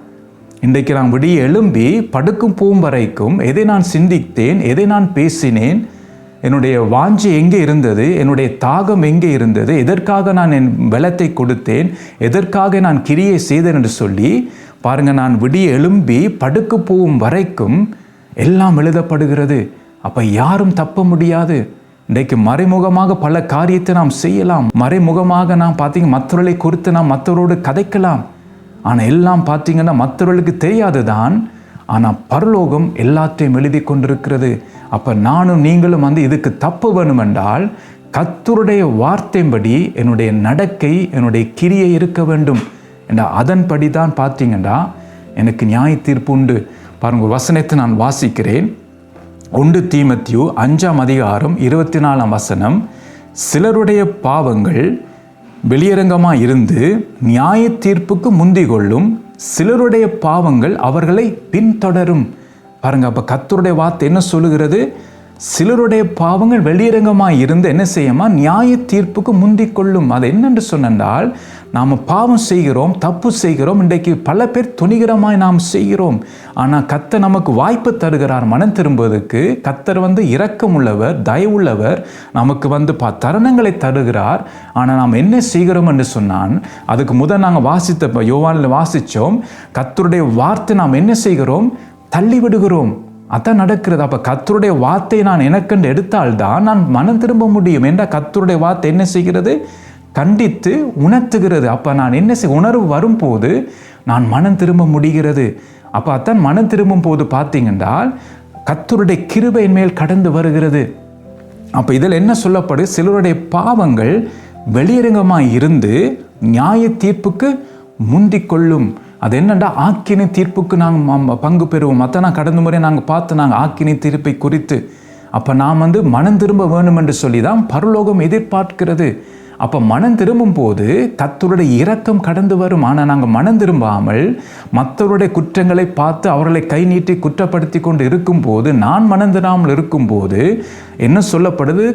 Speaker 1: இன்றைக்கு நான் விடிய எழும்பி படுக்கும் பூம் வரைக்கும் எதை நான் சிந்தித்தேன் எதை நான் பேசினேன் என்னுடைய வாஞ்சி எங்கே இருந்தது என்னுடைய தாகம் எங்கே இருந்தது எதற்காக நான் என் பலத்தை கொடுத்தேன் எதற்காக நான் கிரியை செய்தேன் என்று சொல்லி பாருங்க நான் விடிய எழும்பி படுக்கு போகும் வரைக்கும் எல்லாம் எழுதப்படுகிறது. அப்ப யாரும் தப்ப முடியாது. இன்றைக்கு மறைமுகமாக பல காரியத்தை நாம் செய்யலாம். மறைமுகமாக நாம் பார்த்தீங்க மற்றவர்களை குறித்து நாம் மற்றவரோடு கதைக்கலாம். ஆனால் எல்லாம் பார்த்தீங்கன்னா மற்றவர்களுக்கு தெரியாது தான் ஆனால் பரலோகம் எல்லாத்தையும் எழுதி கொண்டிருக்கிறது. அப்போ நானும் நீங்களும் வந்து இதுக்கு தப்பு வேணுமென்றால் கத்தருடைய வார்த்தையின்படி என்னுடைய நடக்கை என்னுடைய கிரியை இருக்க வேண்டும். ஏண்டா அதன்படி தான் பார்த்தீங்கன்னா எனக்கு நியாய தீர்ப்பு உண்டு பாருங்க வசனத்தை நான் வாசிக்கிறேன். ஒன்று தீமத்தியு அஞ்சாம் அதிகாரம் இருபத்தி நாலாம் வசனம். சிலருடைய பாவங்கள் வெளியரங்கமாக இருந்து நியாய தீர்ப்புக்கு முந்திக் கொள்ளும் சிலருடைய பாவங்கள் அவர்களை பின்தொடரும். பாருங்க அப்போ கத்தருடைய வார்த்தை என்ன சொல்லுகிறது? சிலருடைய பாவங்கள் வெளியரங்கமாக இருந்து என்ன செய்யுமா? நியாய தீர்ப்புக்கு முந்திக் கொள்ளும் அது என்னென்று சொன்னால் நாம் பாவம் செய்கிறோம் தப்பு செய்கிறோம் இன்றைக்கு பல பேர் துணிகரமாய் நாம் செய்கிறோம். ஆனால் கத்தர் நமக்கு வாய்ப்பு தருகிறார் மனம் திரும்புவதற்கு. கத்தர் வந்து இரக்கம் உள்ளவர் தயவுள்ளவர் நமக்கு வந்து ப தருணங்களை தருகிறார். ஆனால் நாம் என்ன செய்கிறோம் என்று சொன்னான் அதுக்கு முதல் நாங்கள் வாசித்த யோவானில் வாசித்தோம் கத்தருடைய வார்த்தை நாம் என்ன செய்கிறோம்? தள்ளி விடுகிறோம் அதான் நடக்கிறது. அப்போ கத்தருடைய வார்த்தை நான் எனக்கென்று எடுத்தால்தான் நான் மனம் திரும்ப முடியும். என்ற கத்தருடைய வார்த்தை என்ன செய்கிறது? கண்டித்து உணர்த்துகிறது. அப்போ நான் என்ன செய் உணர்வு வரும்போது நான் மனம் திரும்ப முடிகிறது. அப்போ அத்தான் மனம் திரும்பும் போது பார்த்தீங்கன்றால் கத்தருடைய கிருபையின் மேல் கடந்து வருகிறது. அப்போ இதில் என்ன சொல்லப்படு சிலருடைய பாவங்கள் வெளியரங்கமாக இருந்து நியாய தீர்ப்புக்கு முந்திக் கொள்ளும் அது என்னென்னா ஆக்கினி தீர்ப்புக்கு நாங்கள் பங்கு பெறுவோம். மற்ற நான் கடந்த முறை நாங்கள் பார்த்து நாங்கள் ஆக்கினி தீர்ப்பை குறித்து. அப்போ நாம் வந்து மனம் திரும்ப வேணும் என்று சொல்லி தான் பரலோகம் எதிர்பார்க்கிறது. அப்போ மனம் திரும்பும் போது கத்தருடைய இரக்கம் கடந்து வரும். ஆனால் நாங்கள் மனம் திரும்பாமல் மற்றவருடைய குற்றங்களை பார்த்து அவர்களை கை நீட்டி குற்றப்படுத்தி கொண்டு இருக்கும்போது நான் மனம் திராமல் இருக்கும்போது என்ன சொல்லப்படுது?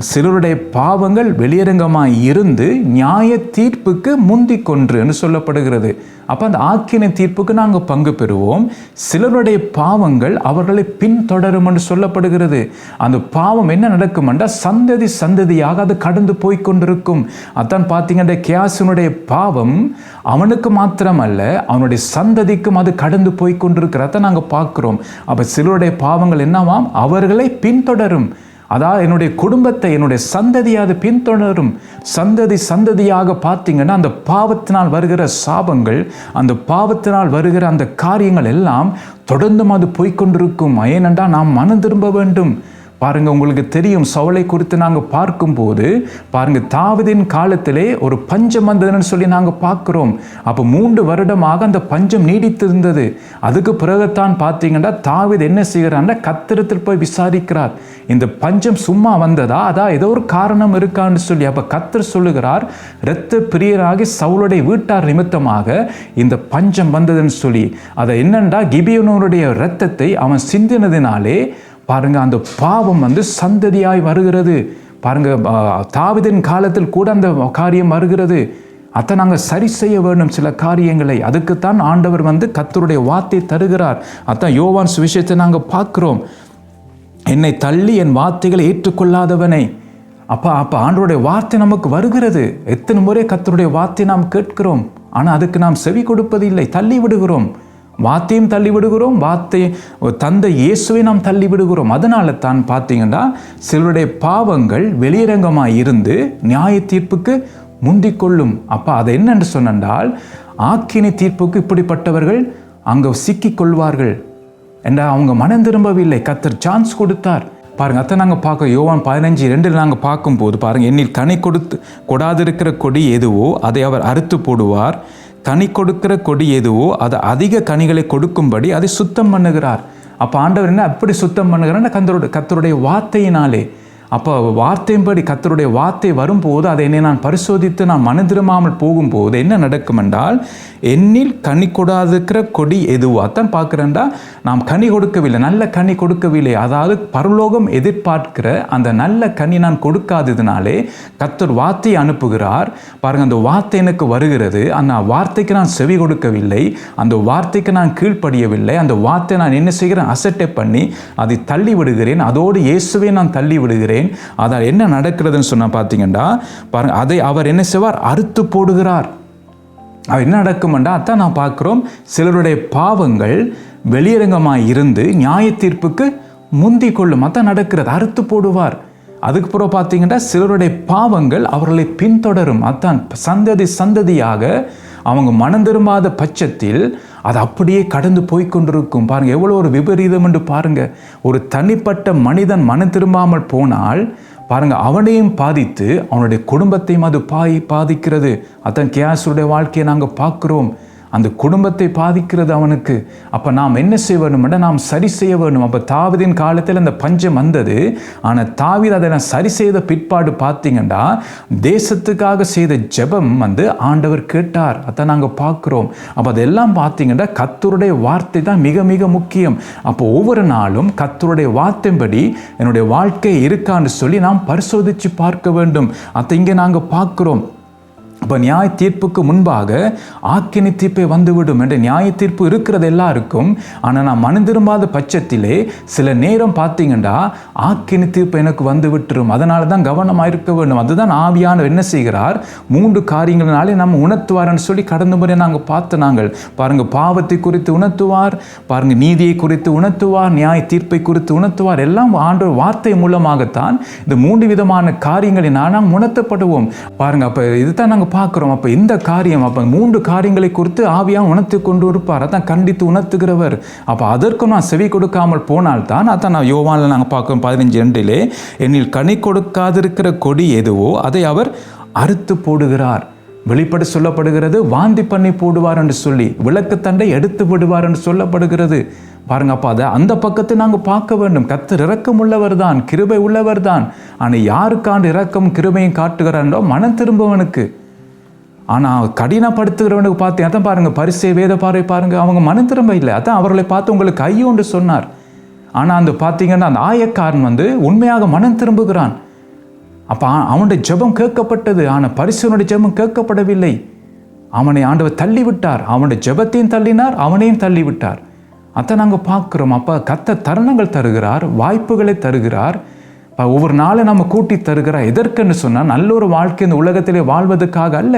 Speaker 1: சிலருடைய பாவங்கள் வெளியரங்கமாக இருந்து நியாய தீர்ப்புக்கு முந்தி கொன்றுன்னு சொல்லப்படுகிறது. அப்போ அந்த ஆக்கின தீர்ப்புக்கு நாங்கள் பங்கு பெறுவோம். சிலருடைய பாவங்கள் அவர்களை பின்தொடரும் என்று சொல்லப்படுகிறது. அந்த பாவம் என்ன நடக்குமென்றால் சந்ததி சந்ததியாக அது கடந்து போய் கொண்டிருக்கும். அதான் பார்த்தீங்கன்னா கேசினுடைய பாவம் அவனுக்கு மாத்திரமல்ல அவனுடைய சந்ததிக்கும் அது கடந்து போய் கொண்டிருக்கிறத நாங்கள் பார்க்குறோம். அப்போ சிலருடைய பாவங்கள் என்னவாம்? அவர்களை பின்தொடரும். அதாவது என்னுடைய குடும்பத்தை என்னுடைய சந்ததியை அது பின்தொடரும். சந்ததி சந்ததியாக பார்த்தீங்கன்னா அந்த பாவத்தினால் வருகிற சாபங்கள் அந்த பாவத்தினால் வருகிற அந்த காரியங்கள் எல்லாம் தொடர்ந்தும் அது போய்க்கொண்டிருக்கும் ஏனென்றால் நாம் மனம் திரும்ப வேண்டும். பாருங்க உங்களுக்கு தெரியும் சவலை குறித்து நாங்கள் பார்க்கும்போது பாருங்க தாவதின் காலத்திலே ஒரு பஞ்சம் வந்ததுன்னு சொல்லி நாங்கள் பார்க்குறோம். அப்போ மூன்று வருடமாக அந்த பஞ்சம் நீடித்திருந்தது. அதுக்கு பிறகுத்தான் பார்த்தீங்கன்னா தாவித் என்ன செய்கிறான்னா கத்திரத்தில் போய் விசாரிக்கிறார். இந்த பஞ்சம் சும்மா வந்ததா? அதான் ஏதோ ஒரு காரணம் இருக்கான்னு சொல்லி அப்போ கத்தர் சொல்லுகிறார் இரத்த பிரியராகி சவுளுடைய வீட்டார் நிமித்தமாக இந்த பஞ்சம் வந்ததுன்னு சொல்லி. அதை என்னண்டா கிபியனோருடைய இரத்தத்தை அவன் சிந்தினதினாலே பாருங்கள் அந்த பாவம் வந்து சந்ததியாய் வருகிறது. பாருங்கள் தாவிதின் காலத்தில் கூட அந்த காரியம் வருகிறது. அதை நாங்கள் சரி செய்ய வேண்டும் சில காரியங்களை. அதுக்குத்தான் ஆண்டவர் வந்து கத்தருடைய வார்த்தை தருகிறார். அதான் யோவான் சுவிஷயத்தை நாங்கள் பார்க்குறோம். என்னை தள்ளி என் வார்த்தைகளை ஏற்றுக்கொள்ளாதவனை. அப்போ அப்போ ஆண்டருடைய வார்த்தை நமக்கு வருகிறது. எத்தனை முறை கத்தருடைய வார்த்தை நாம் கேட்கிறோம். ஆனால் அதுக்கு நாம் செவி கொடுப்பதில்லை தள்ளி விடுகிறோம். வார்த்தையும் தள்ளி விடுகிறோம் வார்த்தை தந்த இயேசுவை நாம் தள்ளி விடுகிறோம் அதனால தான் பார்த்தீங்கன்னா சிலருடைய பாவங்கள் வெளியரங்கமாக இருந்து நியாய தீர்ப்புக்கு முந்திக்கொள்ளும் அப்போ அதை என்னென்று சொன்னால் ஆக்கினி தீர்ப்புக்கு இப்படிப்பட்டவர்கள் அங்கே சிக்கிக் கொள்வார்கள் என்ற அவங்க மனம் திரும்பவில்லை. கத்தர் சான்ஸ் கொடுத்தார். பாருங்க அத்தை நாங்கள் பார்க்க யோவான் பதினஞ்சு ரெண்டில் நாங்கள் பார்க்கும்போது பாருங்கள் என்னில் கனி கொடுத்து கொடாதிருக்கிற கொடி எதுவோ அதை அவர் அறுத்து போடுவார். கனி கொடுக்கிற கொடி எதுவோ அது அதிக கனிகளை கொடுக்கும்படி அதை சுத்தம் பண்ணுகிறார். அப்போ ஆண்டவர் என்ன அப்படி சுத்தம் பண்ணுகிறார்? கத்தருடைய கத்தருடைய வார்த்தையினாலே. அப்போ வார்த்தையின்படி கத்தருடைய வார்த்தை வரும்போது அதை என்னை நான் பரிசோதித்து நான் மன போகும்போது என்ன நடக்கும் என்றால் என்னில் கனி கொடாதுக்கிற கொடி எதுவோ? பார்க்குறேண்டா பார்க்குறேன்டா நாம் கனி கொடுக்கவில்லை நல்ல கனி கொடுக்கவில்லை. அதாவது பரலோகம் எதிர்பார்க்கிற அந்த நல்ல கனி நான் கொடுக்காததுனாலே கத்தர் வார்த்தையை அனுப்புகிறார். பாருங்கள் அந்த வார்த்தை எனக்கு வருகிறது. அந்த வார்த்தைக்கு நான் செவி கொடுக்கவில்லை. அந்த வார்த்தைக்கு நான் கீழ்ப்படியவில்லை. அந்த வார்த்தை நான் என்ன செய்கிறேன்? அசட்டை பண்ணி அதை தள்ளி விடுகிறேன் அதோடு இயேசுவை நான் தள்ளி விடுகிறேன் சொல்கிறேன். அதான் என்ன நடக்கிறதுன்னு சொன்னால் பார்த்தீங்கன்னா பாருங்கள் அதை அவர் என்ன செய்வார்? அறுத்து போடுகிறார். அவர் என்ன நடக்குமெண்டா அதான் நான் பார்க்குறோம் சிலருடைய பாவங்கள் வெளியரங்கமாக இருந்து நியாய தீர்ப்புக்கு முந்தி கொள்ளும். அதான் நடக்கிறது அறுத்து போடுவார். அதுக்கப்புறம் பார்த்தீங்கன்னா சிலருடைய பாவங்கள் அவர்களை பின்தொடரும். அதான் சந்ததி சந்ததியாக அவங்க மனம் திரும்பாத பட்சத்தில் அது அப்படியே கடந்து போய்கொண்டிருக்கும் பாருங்கள் எவ்வளோ ஒரு விபரீதம் என்று பாருங்கள் ஒரு தனிப்பட்ட மனிதன் மனம் திரும்பாமல் போனால் பாருங்கள் அவனையும் பாதித்து அவனுடைய குடும்பத்தையும் அது பாய் பாதிக்கிறது. அதான் கேஸுடைய வாழ்க்கையை நாங்கள் பார்க்குறோம். அந்த குடும்பத்தை பாதிக்கிறது அவனுக்கு. அப்போ நாம் என்ன செய்ய வேணும்னா நாம் சரி செய்ய வேணும் அப்போ தாவிதின் காலத்தில் அந்த பஞ்சம் வந்தது. ஆனால் தாவித அதை நான் சரி செய்த பிற்பாடு பார்த்தீங்கன்னா தேசத்துக்காக செய்த ஜெபம் வந்து ஆண்டவர் கேட்டார். அதை நாங்கள் பார்க்குறோம். அப்போ அதெல்லாம் பார்த்தீங்கன்னா கத்தருடைய வார்த்தை தான் மிக மிக முக்கியம். அப்போ ஒவ்வொரு நாளும் கத்தருடைய வார்த்தைப்படி என்னுடைய வாழ்க்கை இருக்கான்னு சொல்லி நாம் பரிசோதித்து பார்க்க வேண்டும். அதை இங்கே நாங்கள் பார்க்குறோம். அப்போ நியாய தீர்ப்புக்கு முன்பாக ஆக்கினி தீர்ப்பை வந்துவிடும் என்ற நியாய தீர்ப்பு இருக்கிறது எல்லாருக்கும். ஆனால் நான் மனம் திரும்பாத பட்சத்திலே சில நேரம் பார்த்தீங்கன்னா ஆக்கினி தீர்ப்பு எனக்கு வந்து விட்டுரும் அதனால தான் கவனமாக இருக்க வேண்டும். அதுதான் ஆவியான என்ன செய்கிறார்? மூன்று காரியங்கள்னாலே நம்ம உணர்த்துவார்னு சொல்லி கடந்த முறை நாங்கள் பார்த்து நாங்கள். பாருங்கள் பாவத்தை குறித்து உணர்த்துவார் பாருங்கள் நீதியை குறித்து உணர்த்துவார் நியாய தீர்ப்பை குறித்து உணர்த்துவார். எல்லாம் ஆண்டு வார்த்தை மூலமாகத்தான் இந்த மூன்று விதமான காரியங்களை நாம் உணர்த்தப்படுவோம். பாருங்கள் அப்போ இதுதான் நாங்கள் பார்க்குறோம். அப்போ இந்த காரியம் அப்போ மூன்று காரியங்களை குறித்து ஆவியாக உணர்த்தி கொண்டு இருப்பார். அதான் கண்டித்து உணர்த்துகிறவர். அப்போ அதற்கும் நான் செவி கொடுக்காமல் போனால்தான் அதான் நான் யோவானில் நாங்கள் பார்க்குறோம் பதினஞ்சு ரெண்டிலே என்னில் கனி கொடுக்காதிருக்கிற கொடி எதுவோ அதை அவர் அறுத்து போடுகிறார். வெளிப்பட சொல்லப்படுகிறது வாந்தி பண்ணி போடுவார் என்று சொல்லி விளக்கு தண்டை எடுத்து விடுவார் என்று சொல்லப்படுகிறது. பாருங்க அப்பா அதை அந்த பக்கத்தை நாங்கள் பார்க்க வேண்டும். கத்தர் இறக்கம் உள்ளவர் தான் கிருபை உள்ளவர் தான் ஆனால் யாருக்காண்டு இறக்கம் கிருபையும் காட்டுகிறாரோ மனம் திரும்பவனுக்கு ஆனால் கடினப்படுத்துகிறவனுக்கு பார்த்து அதான் பாருங்கள் பரிசை வேத பாறை பாருங்கள் அவங்க மனம் திரும்ப இல்லை. அதான் அவர்களை பார்த்து உங்களுக்கு கையோண்டு சொன்னார். ஆனால் அந்த பார்த்தீங்கன்னா அந்த ஆயக்காரன் வந்து உண்மையாக மனம் திரும்புகிறான். அப்போ அவனுடைய ஜெபம் கேட்கப்பட்டது. ஆனால் பரிசுனுடைய ஜெபம் கேட்கப்படவில்லை. அவனை ஆண்டவர் தள்ளிவிட்டார். அவனுடைய ஜெபத்தையும் தள்ளினார் அவனையும் தள்ளிவிட்டார். அதை நாங்கள் பார்க்குறோம். அப்போ கத்த தருணங்கள் தருகிறார் வாய்ப்புகளை தருகிறார். இப்போ ஒவ்வொரு நாளும் நம்ம கூட்டி தருகிறார். எதற்குன்னு சொன்னால் நல்ல ஒரு வாழ்க்கை இந்த உலகத்திலே வாழ்வதற்காக அல்ல.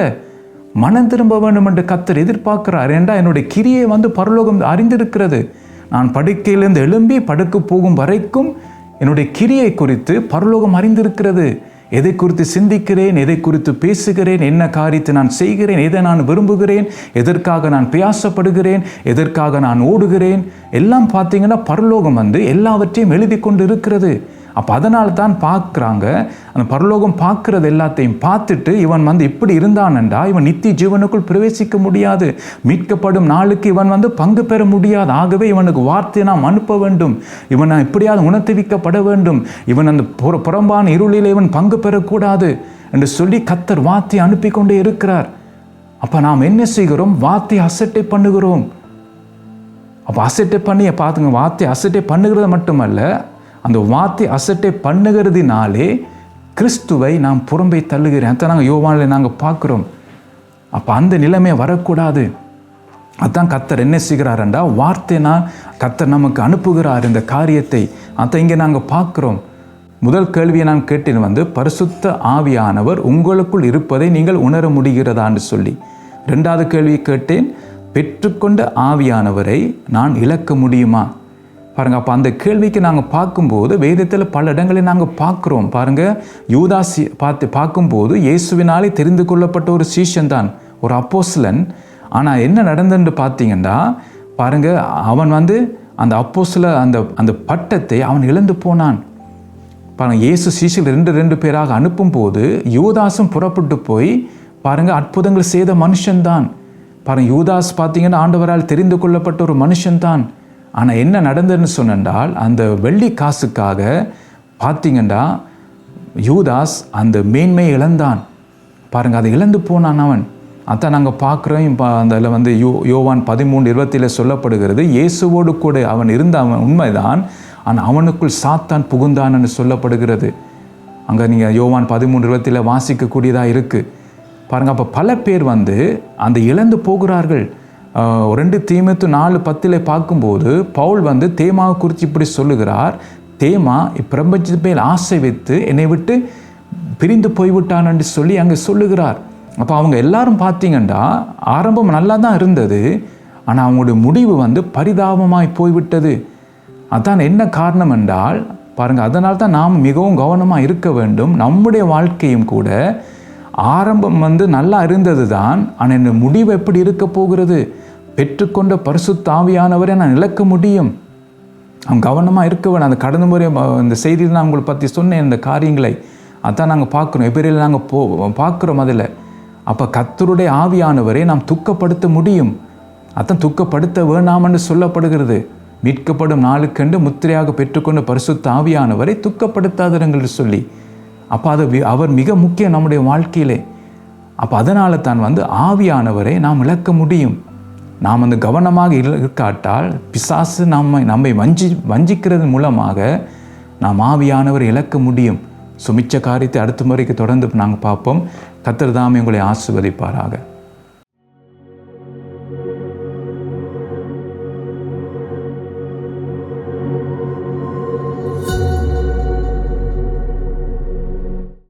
Speaker 1: மனம் திரும்ப வேண்டும் என்று கத்தர் எதிர்பார்க்கிறார். ஏண்டா என்னுடைய கிரியை வந்து பரலோகம் அறிந்திருக்கிறது? நான் படுக்கையிலிருந்து எழும்பி படுக்க போகும் வரைக்கும் என்னுடைய கிரியை குறித்து பரலோகம் அறிந்திருக்கிறது. எதை குறித்து சிந்திக்கிறேன்? எதை குறித்து பேசுகிறேன்? என்ன காரியத்தை நான் செய்கிறேன்? எதை நான் விரும்புகிறேன்? எதற்காக நான் பியாசப்படுகிறேன் எதற்காக நான் ஓடுகிறேன்? எல்லாம் பார்த்தீங்கன்னா பரலோகம் வந்து எல்லாவற்றையும் எழுதி கொண்டு இருக்கிறது அப்போ அதனால தான் பார்க்குறாங்க. அந்த பரலோகம் பார்க்குறது எல்லாத்தையும் பார்த்துட்டு இவன் வந்து இப்படி இருந்தானண்டா இவன் நித்திய ஜீவனுக்குள் பிரவேசிக்க முடியாது. மீட்கப்படும் நாளுக்கு இவன் வந்து பங்கு பெற முடியாது. ஆகவே இவனுக்கு வார்த்தையை நாம் அனுப்ப வேண்டும். இவன் எப்படியாவது உணர்த்துவிக்கப்பட வேண்டும். இவன் அந்த புற புறம்பான இருளில் இவன் பங்கு பெறக்கூடாது என்று சொல்லி கத்தர் வார்த்தை அனுப்பி கொண்டே இருக்கிறார். அப்போ நாம் என்ன செய்கிறோம்? வார்த்தை அசட்டை பண்ணுகிறோம். அப்போ அசட்டை பண்ணி பார்த்துங்க வார்த்தை அசட்டை பண்ணுகிறது மட்டுமல்ல அந்த வார்த்தை அசட்டை பண்ணுகிறதுனாலே கிறிஸ்துவை நாம் புறம்பை தள்ளுகிறேன். அதை நாங்கள் யோவானில் நாங்கள் பார்க்குறோம். அப்போ அந்த நிலைமை வரக்கூடாது. அதான் கத்தர் என்ன செய்கிறாருண்டா? வார்த்தைனா கத்தர் நமக்கு அனுப்புகிறார் இந்த காரியத்தை. அதை இங்கே நாங்கள் பார்க்குறோம். முதல் கேள்வியை நான் கேட்டேன் வந்து பரிசுத்த ஆவியானவர் உங்களுக்குள் இருப்பதை நீங்கள் உணர முடிகிறதான்னு சொல்லி. ரெண்டாவது கேள்வியை கேட்டேன் பெற்றுக்கொண்ட ஆவியானவரை நான் இழக்க முடியுமா? பாருங்கள் அப்போ அந்த கேள்விக்கு நாங்கள் பார்க்கும்போது வேதத்தில் பல இடங்களில் நாங்கள் பார்க்குறோம். பாருங்கள் யூதாசி பார்த்து பார்க்கும்போது இயேசுவினாலே தெரிந்து கொள்ளப்பட்ட ஒரு சீஷன் தான் ஒரு அப்போஸ்லன் ஆனால் என்ன நடந்ததுன்னு பார்த்தீங்கன்னா பாருங்கள் அவன் வந்து அந்த அப்போஸ்ல அந்த அந்த பட்டத்தை அவன் இழந்து போனான். பாருங்கள் இயேசு சீஷில் ரெண்டு ரெண்டு பேராக அனுப்பும்போது யூதாசும் புறப்பட்டு போய் பாருங்கள் அற்புதங்கள் செய்த மனுஷன்தான். பாருங்க யூதாஸ் பார்த்தீங்கன்னா ஆண்டவரால் தெரிந்து கொள்ளப்பட்ட ஒரு மனுஷன்தான். ஆனால் என்ன நடந்ததுன்னு சொன்னால் அந்த வெள்ளி காசுக்காக பார்த்தீங்கன்னா யூதாஸ் அந்த மேன்மை இழந்தான். பாருங்கள் அதை இழந்து போனான் அவன். அதான் நாங்கள் பார்க்குறோம் இப்போ அதில் வந்து யோ யோவான் பதிமூணு இருபத்தியில் சொல்லப்படுகிறது இயேசுவோடு கூட அவன் இருந்த அவன் உண்மைதான் ஆனால் அவனுக்குள் சாத்தான் புகுந்தான்னு சொல்லப்படுகிறது. அங்கே நீங்கள் யோவான் பதிமூணு இருபத்தியில் வாசிக்கக்கூடியதாக இருக்குது பாருங்கள் அப்போ பல பேர் வந்து அந்த இழந்து போகிறார்கள். ரெண்டு தீமத்து நாலு பத்தில் பார்க்கும்போது பவுல் வந்து தேமாவை குறித்து இப்படி சொல்லுகிறார். தேமா இப்பிரபஞ்சத்து மேல் ஆசை வைத்து என்னை விட்டு பிரிந்து போய்விட்டான் என்று சொல்லி அங்கே சொல்லுகிறார். அப்போ அவங்க எல்லாரும் பார்த்தீங்கன்னா ஆரம்பம் நல்லா தான் இருந்தது ஆனால் அவங்களுடைய முடிவு வந்து பரிதாபமாய் போய்விட்டது. அதான் என்ன காரணம் என்றால் பாருங்கள் அதனால் தான் நாம் மிகவும் கவனமாக இருக்க வேண்டும். நம்முடைய வாழ்க்கையும் கூட ஆரம்பம் வந்து நல்லா இருந்தது தான் ஆனால் இந்த முடிவு எப்படி இருக்க போகிறது? பெற்றுக்கொண்ட பரிசுத்த ஆவியானவரை நான் இழக்க முடியும். அவன் கவனமாக இருக்க வேணும். அந்த கடந்த முறை அந்த இந்த செய்தியில் நான் உங்களை பற்றி சொன்னேன் இந்த காரியங்களை. அதான் நாங்கள் பார்க்குறோம் எபிரியில் நாங்கள் போ பார்க்குறோம் அதில். அப்போ கத்தருடைய ஆவியானவரை நாம் துக்கப்படுத்த முடியும். அதான் துக்கப்படுத்த வேணாம்னு சொல்லப்படுகிறது. மீட்கப்படும் நாளுக்கென்று முத்திரையாக பெற்றுக்கொண்ட பரிசுத்த ஆவியானவரை துக்கப்படுத்தாதிரங்கள் சொல்லி. அப்போ அது வி- அவர் மிக முக்கியம் நம்முடைய வாழ்க்கையிலே. அப்போ அதனால தான் வந்து ஆவியானவரை நாம் இழக்க முடியும். நாம் வந்து கவனமாக இருக்காட்டால் பிசாசு நம்மை நம்மை வஞ்சி வஞ்சிக்கிறது மூலமாக நாம் ஆவியானவர் இழக்க முடியும். சுமிச்ச காரியத்தை அடுத்த முறைக்கு தொடர்ந்து நாங்கள் பார்ப்போம். கத்திர தாமே உங்களை ஆசிர்வதிப்பாராக.